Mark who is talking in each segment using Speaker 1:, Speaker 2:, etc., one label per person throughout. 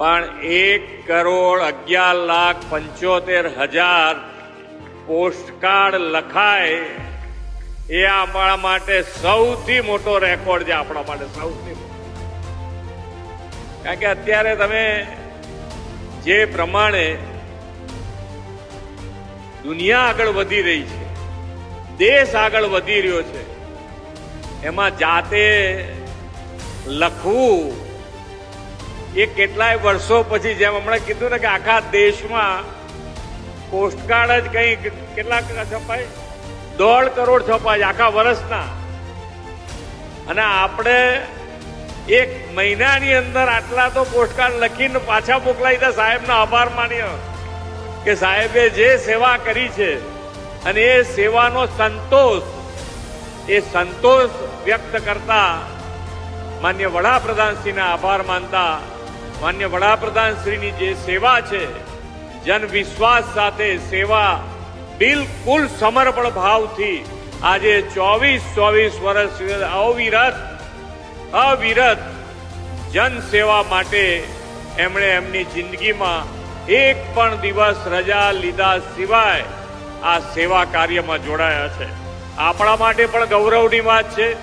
Speaker 1: પણ એક કરોડ અગિયાર લાખ પંચોતેર હજાર પોસ્ટકાર્ડ લખાય, એ આપણા માટે સૌથી મોટો રેકોર્ડ છે, આપણા માટે સૌથી કારણ કે અત્યારે તમે જે પ્રમાણે દુનિયા આગળ વધી રહી છે, દેશ આગળ વધી રહ્યો છે, એમાં જાતે લખવું એ કેટલાય વર્ષો પછી જેમ હમણાં કીધું ને કે આખા દેશમાં પોસ્ટકાર્ડ જ કઈ કેટલા છપાય? દોઢ કરોડ છપાય આખા વર્ષના. અને આપણે એક મહિનાની અંદર આટલા તો પોસ્ટકાર્ડ લખીને પાછા મોકલાય દે સાહેબનો આભાર માન્યો કે સાહેબે જે સેવા કરી છે અને એ સેવાનો સંતોષ, એ સંતોષ વ્યક્ત કરતા માન્ય વડાપ્રધાનશ્રીના આભાર માનતા માન્ય વડાપ્રધાનશ્રીની જે સેવા છે જન વિશ્વાસ સાથે સેવા બિલકુલ સમર્પણ ભાવથી આજે ચોવીસ ચોવીસ વર્ષ અવિરત અવિરત જન સેવા માટે એમણે એમની જિંદગીમાં એક પણ દિવસ રજા લીધા સિવાય આ સેવા કાર્યમાં જોડાયા છે. આપણા માટે પણ ગૌરવની વાત છે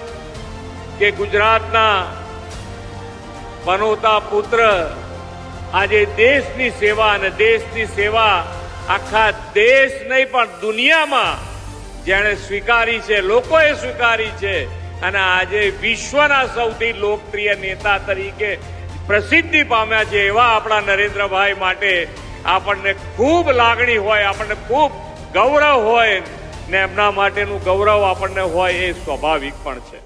Speaker 1: કે ગુજરાતના પનોતા પુત્ર, આજે દેશની સેવા અને દેશની સેવા આખા દેશ નહીં, પણ દુનિયામાં જેણે સ્વીકારી છે, લોકોએ સ્વીકારી છે અને આજે વિશ્વના સૌથી લોકપ્રિય નેતા તરીકે પ્રસિદ્ધિ પામ્યા છે એવા આપણા નરેન્દ્રભાઈ માટે. આપણને ખૂબ લાગણી હોય, આપણને ખૂબ ગૌરવ હોય ને એમના માટેનું ગૌરવ આપણને હોય એ સ્વાભાવિક પણ છે.